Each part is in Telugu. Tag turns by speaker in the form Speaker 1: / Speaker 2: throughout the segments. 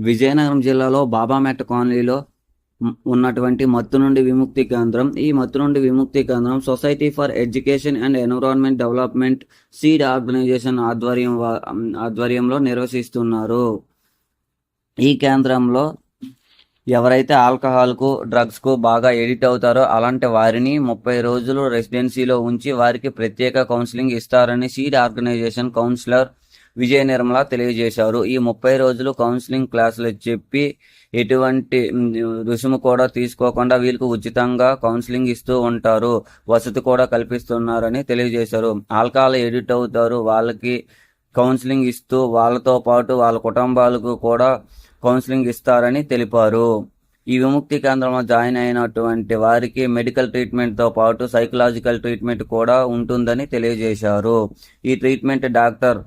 Speaker 1: విజయనగరం జిల్లాలో బాబామెట్ట కాలనీలో ఉన్నటువంటి మత్తు నుండి విముక్తి కేంద్రం. ఈ మత్తు నుండి విముక్తి కేంద్రం society for education and environment development seed organization ఆధ్వర్యం వా- ఆధ్వర్యంలో నిర్వహిస్తున్నారు. ఈ కేంద్రంలో ఎవరైతే ఆల్కహాల్కు డ్రగ్స్కు బాగా ఎడిట్ అవుతారో అలాంటి వారిని ముప్పై రోజులు రెసిడెన్సీలో ఉంచి వారికి ప్రత్యేక కౌన్సిలింగ్ ఇస్తారని seed organization counsellor Vijaya Nirmala తెలియజేశారు. ఈ ముప్పై రోజులు కౌన్సిలింగ్ క్లాసులు చెప్పి ఎటువంటి రుసుము కూడా తీసుకోకుండా వీళ్ళకు ఉచితంగా కౌన్సిలింగ్ ఇస్తూ ఉంటారు. వసతి కూడా కల్పిస్తున్నారని తెలియజేశారు. ఆల్కహాల్ ఎడిట్ అవుతారు. వాళ్ళకి కౌన్సిలింగ్ ఇస్తూ వాళ్ళతో పాటు వాళ్ళ కుటుంబాలకు కూడా కౌన్సిలింగ్ ఇస్తారని తెలిపారు. ఈ విముక్తి కేంద్రంలో జాయిన్ అయినటువంటి వారికి మెడికల్ ట్రీట్మెంట్తో పాటు సైకలాజికల్ ట్రీట్మెంట్ కూడా ఉంటుందని తెలియజేశారు. ఈ treatment doctor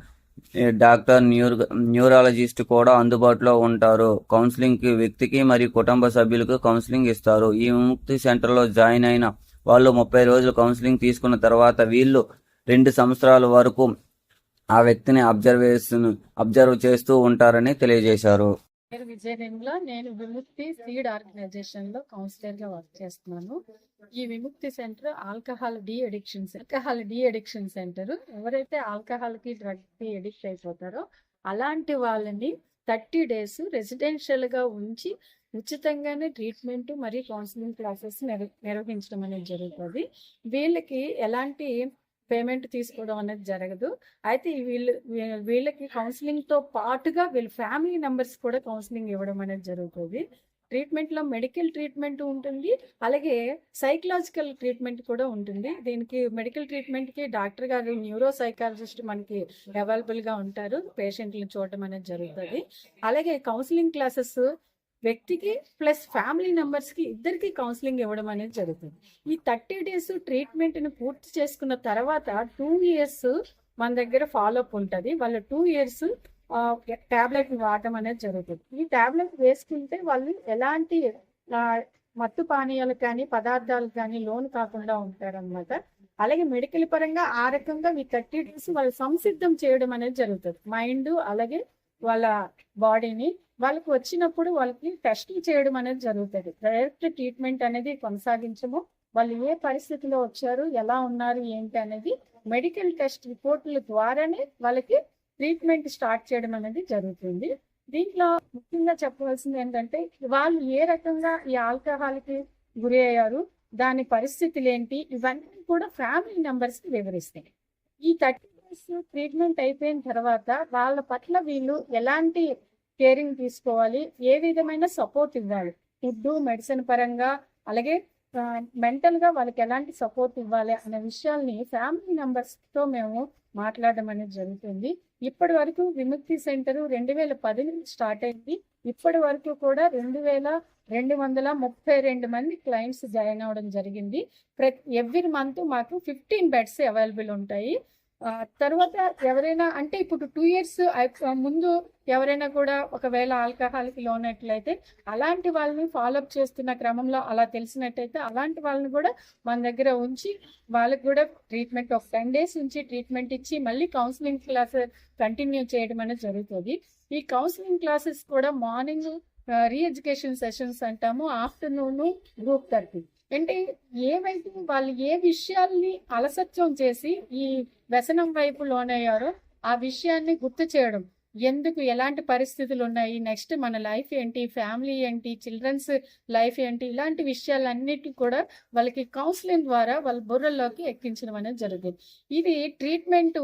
Speaker 1: doctor neuro neurologist కూడా అందుబాటులో ఉంటారు. కౌన్సిలింగ్కి వ్యక్తికి మరియు కుటుంబ సభ్యులకు కౌన్సిలింగ్ ఇస్తారు. ఈ విముక్తి సెంటర్లో జాయిన్ అయిన వాళ్ళు ముప్పై రోజులు కౌన్సిలింగ్ తీసుకున్న తర్వాత వీళ్ళు రెండు సంవత్సరాల వరకు ఆ వ్యక్తిని అబ్జర్వేషన్ అబ్జర్వ్ చేస్తూ ఉంటారని తెలియజేశారు.
Speaker 2: పేరు విజయనిర్మల నేను విముక్తి సీడ్ ఆర్గనైజేషన్లో కౌన్సిలర్గా వర్క్ చేస్తున్నాను. ఈ విముక్తి centre alcohol de addiction alcohol de addiction centre. ఎవరైతే ఆల్కహాల్కి డ్రగ్కి అడిక్ట్ అయిపోతారో అలాంటి వాళ్ళని థర్టీ డేస్ రెసిడెన్షియల్గా ఉంచి ఉచితంగానే ట్రీట్మెంట్ మరియు కౌన్సిలింగ్ క్లాసెస్ నిర్వహించడం అనేది జరుగుతుంది. వీళ్ళకి ఎలాంటి పేమెంట్ తీసుకోవడం అనేది జరగదు. అయితే వీళ్ళు వీళ్ళకి కౌన్సిలింగ్తో పాటుగా వీళ్ళ ఫ్యామిలీ మెంబర్స్ కూడా కౌన్సిలింగ్ ఇవ్వడం అనేది జరుగుతుంది. ట్రీట్మెంట్లో మెడికల్ ట్రీట్మెంట్ ఉంటుంది. అలాగే సైకలాజికల్ ట్రీట్మెంట్ కూడా ఉంటుంది. దీనికి మెడికల్ ట్రీట్మెంట్కి డాక్టర్ గారు న్యూరో సైకాలజిస్ట్ మనకి అవైలబుల్గా ఉంటారు. పేషెంట్లను చూడటం అనేది జరుగుతుంది. అలాగే కౌన్సిలింగ్ క్లాసెస్ వ్యక్తికి ప్లస్ ఫ్యామిలీ మెంబర్స్కి ఇద్దరికి కౌన్సిలింగ్ ఇవ్వడం అనేది జరుగుతుంది. ఈ థర్టీ డేస్ ట్రీట్మెంట్ని పూర్తి చేసుకున్న తర్వాత టూ ఇయర్స్ మన దగ్గర ఫాలో అప్ ఉంటుంది. వాళ్ళ టూ ఇయర్స్ టాబ్లెట్ వాడటం అనేది జరుగుతుంది. ఈ టాబ్లెట్ వేసుకుంటే వాళ్ళు ఎలాంటి మత్తు పానీయాలు కానీ పదార్థాలు కానీ లోన్ కాకుండా ఉంటారన్నమాట. అలాగే మెడికల్ పరంగా ఆ రకంగా ఈ థర్టీ డేస్ వాళ్ళు సంసిద్ధం చేయడం అనేది జరుగుతుంది. మైండ్ అలాగే వాళ్ళ బాడీని వాళ్ళకి వచ్చినప్పుడు వాళ్ళకి టెస్టింగ్ చేయడం అనేది జరుగుతుంది. డైరెక్ట్ ట్రీట్మెంట్ అనేది కొనసాగించము. వాళ్ళు ఏ పరిస్థితిలో వచ్చారు ఎలా ఉన్నారు ఏంటి అనేది మెడికల్ టెస్ట్ రిపోర్టుల ద్వారానే వాళ్ళకి ట్రీట్మెంట్ స్టార్ట్ చేయడం అనేది జరుగుతుంది. దీంట్లో ముఖ్యంగా చెప్పవలసింది ఏంటంటే వాళ్ళు ఏ రకంగా ఈ ఆల్కహాల్కి గురి అయ్యారు దాని పరిస్థితులు ఏంటి ఇవన్నీ కూడా ఫ్యామిలీ మెంబర్స్కి వివరిస్తాయి. ఈ థర్టీ డేస్ ట్రీట్మెంట్ అయిపోయిన తర్వాత వాళ్ళ పట్ల వీళ్ళు ఎలాంటి కేరింగ్ తీసుకోవాలి. ఏ విధమైన సపోర్ట్ ఇవ్వాలి? ఫుడ్ మెడిసిన్ పరంగా అలాగే మెంటల్గా వాళ్ళకి ఎలాంటి సపోర్ట్ ఇవ్వాలి అనే విషయాల్ని ఫ్యామిలీ మెంబర్స్తో మేము మాట్లాడడం అనేది జరుగుతుంది. ఇప్పటి వరకు విముక్తి సెంటర్ రెండు వేల పది నుంచి స్టార్ట్ అయింది. ఇప్పటి వరకు కూడా రెండు వేల రెండు వందల ముప్పై రెండు మంది క్లయింట్స్ జాయిన్ అవ్వడం జరిగింది. ప్రతి ఎవ్రీ మంత్ మాకు ఫిఫ్టీన్ బెడ్స్ అవైలబుల్ ఉంటాయి. తర్వాత ఎవరైనా అంటే ఇప్పుడు టూ ఇయర్స్ ముందు ఎవరైనా కూడా ఒకవేళ ఆల్కహాల్కి లోనట్లయితే అలాంటి వాళ్ళని ఫాలోఅప్ చేస్తున్న క్రమంలో అలా తెలిసినట్టయితే అలాంటి వాళ్ళని కూడా మన దగ్గర ఉంచి వాళ్ళకి కూడా ట్రీట్మెంట్ ఒక టెన్ డేస్ ఉంచి ట్రీట్మెంట్ ఇచ్చి మళ్ళీ కౌన్సిలింగ్ క్లాస్ కంటిన్యూ చేయడం అనేది జరుగుతుంది. ఈ కౌన్సిలింగ్ క్లాసెస్ కూడా మార్నింగ్ రీఎడ్యుకేషన్ సెషన్స్ అంటాము ఆఫ్టర్నూన్ గ్రూప్ థెరపీ అంటే ఏవైతే వాళ్ళు ఏ విషయాల్ని అలసత్వం చేసి ఈ వ్యసనం వైపు లోనయ్యారో ఆ విషయాన్ని గుర్తు చేయడం. ఎందుకు? ఎలాంటి పరిస్థితులు ఉన్నాయి? నెక్స్ట్ మన లైఫ్ ఏంటి? ఫ్యామిలీ ఏంటి? చిల్డ్రన్స్ లైఫ్ ఏంటి? ఇలాంటి విషయాలన్నిటి కూడా వాళ్ళకి కౌన్సిలింగ్ ద్వారా వాళ్ళ బుర్రల్లోకి ఎక్కించడం అనేది జరుగుతుంది. ఇది ట్రీట్మెంట్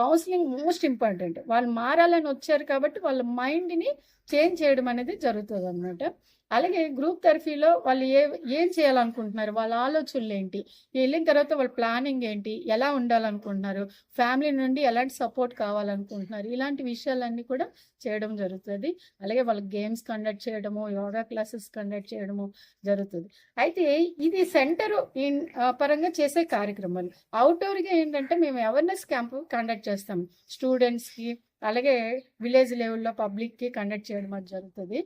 Speaker 2: కౌన్సిలింగ్ మోస్ట్ ఇంపార్టెంట్. వాళ్ళు మారాలని వచ్చారు కాబట్టి వాళ్ళ మైండ్ని చేంజ్ చేయడం అనేది జరుగుతుంది అనమాట అలాగే గ్రూప్ థెరపీలో వాళ్ళు ఏ ఏం చేయాలనుకుంటున్నారు? వాళ్ళ ఆలోచనలు ఏంటి? వెళ్ళిన తర్వాత వాళ్ళ ప్లానింగ్ ఏంటి? ఎలా ఉండాలనుకుంటున్నారు? ఫ్యామిలీ నుండి ఎలాంటి సపోర్ట్ కావాలనుకుంటున్నారు? ఇలాంటి విషయాలన్నీ కూడా చేయడం జరుగుతుంది. అలాగే వాళ్ళకి గేమ్స్ కండక్ట్ చేయడము యోగా క్లాసెస్ కండక్ట్ చేయడము జరుగుతుంది. అయితే ఇది సెంటర్ పరంగా చేసే కార్యక్రమాలు. అవుట్డోర్గా ఏంటంటే మేము అవేర్నెస్ క్యాంప్ కండక్ట్ చేస్తాం. స్టూడెంట్స్కి అలాగే విలేజ్ లెవెల్లో పబ్లిక్కి కండక్ట్ చేయడం అది జరుగుతుంది.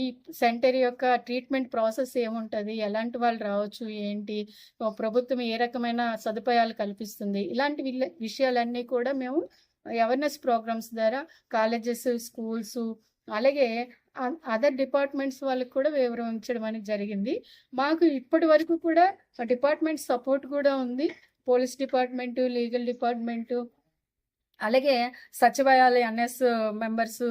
Speaker 2: ఈ సెంటర్ యొక్క ట్రీట్మెంట్ ప్రాసెస్ ఏముంటుంది? ఎలాంటి వాళ్ళు రావచ్చు? ఏంటి? ప్రభుత్వం ఏ రకమైన సదుపాయాలు కల్పిస్తుంది? ఇలాంటి విషయాలన్నీ కూడా మేము అవేర్నెస్ ప్రోగ్రామ్స్ ద్వారా కాలేజెస్ స్కూల్స్ అలాగే అదర్ డిపార్ట్మెంట్స్ వాళ్ళకి కూడా వివరించడం అనేది జరిగింది. మాకు ఇప్పటి వరకు కూడా డిపార్ట్మెంట్ సపోర్ట్ కూడా ఉంది. పోలీస్ డిపార్ట్మెంటు లీగల్ డిపార్ట్మెంటు అలాగే సచివాలయ ఎన్ఎస్ మెంబర్స్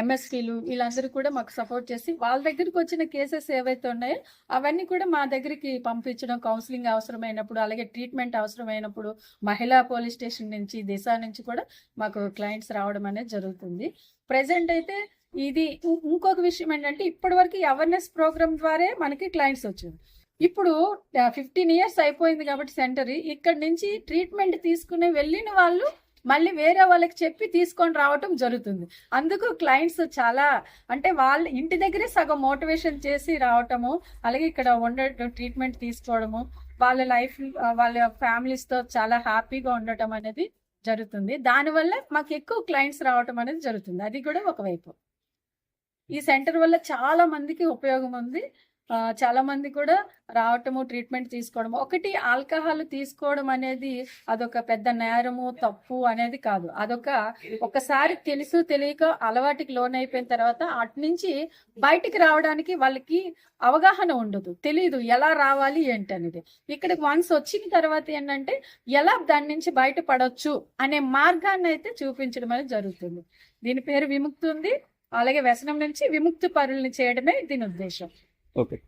Speaker 2: ఎంఎస్సీలు వీళ్ళందరూ కూడా మాకు సపోర్ట్ చేసి వాళ్ళ దగ్గరికి వచ్చిన కేసెస్ ఏవైతే ఉన్నాయో అవన్నీ కూడా మా దగ్గరికి పంపించడం కౌన్సిలింగ్ అవసరమైనప్పుడు అలాగే ట్రీట్మెంట్ అవసరమైనప్పుడు మహిళా పోలీస్ స్టేషన్ నుంచి దిశ నుంచి కూడా మాకు క్లయింట్స్ రావడం అనేది జరుగుతుంది. ప్రజెంట్ అయితే ఇది ఇంకొక విషయం ఏంటంటే ఇప్పటి వరకు అవేర్నెస్ ప్రోగ్రామ్ ద్వారా మనకి క్లయింట్స్ వచ్చింది ఇప్పుడు ఫిఫ్టీన్ ఇయర్స్ అయిపోయింది కాబట్టి సెంటర్. ఇక్కడ నుంచి ట్రీట్మెంట్ తీసుకుని వెళ్ళిన వాళ్ళు మళ్ళీ వేరే వాళ్ళకి చెప్పి తీసుకొని రావటం జరుగుతుంది. అందుకు క్లయింట్స్ చాలా అంటే వాళ్ళ ఇంటి దగ్గరే సగం మోటివేషన్ చేసి రావటము అలాగే ఇక్కడ ఉండటం ట్రీట్మెంట్ తీసుకోవడము వాళ్ళ లైఫ్ వాళ్ళ ఫ్యామిలీస్తో చాలా హ్యాపీగా ఉండటం అనేది జరుగుతుంది. దానివల్ల మాకు ఎక్కువ క్లయింట్స్ రావటం అనేది జరుగుతుంది. అది కూడా ఒకవైపు. ఈ సెంటర్ వల్ల చాలా మందికి ఉపయోగం ఉంది. చాలా మంది కూడా రావటము ట్రీట్మెంట్ తీసుకోవడం ఒకటి ఆల్కహాల్ తీసుకోవడం అనేది అదొక పెద్ద నేరము తప్పు అనేది కాదు. అదొక ఒకసారి తెలుసు తెలియక అలవాటుకి లోన్ అయిపోయిన తర్వాత అటు నుంచి బయటికి రావడానికి వాళ్ళకి అవగాహన ఉండదు. తెలియదు ఎలా రావాలి ఏంటి అనేది ఇక్కడ వన్స్ వచ్చిన తర్వాత ఏంటంటే ఎలా దాని నుంచి బయటపడొచ్చు అనే మార్గాన్ని అయితే చూపించడం అనేది జరుగుతుంది. దీని పేరు విముక్తి ఉంది అలాగే వ్యసనం నుంచి విముక్తి పరుల్ని చేయడమే దీని ఉద్దేశం.
Speaker 1: Okay.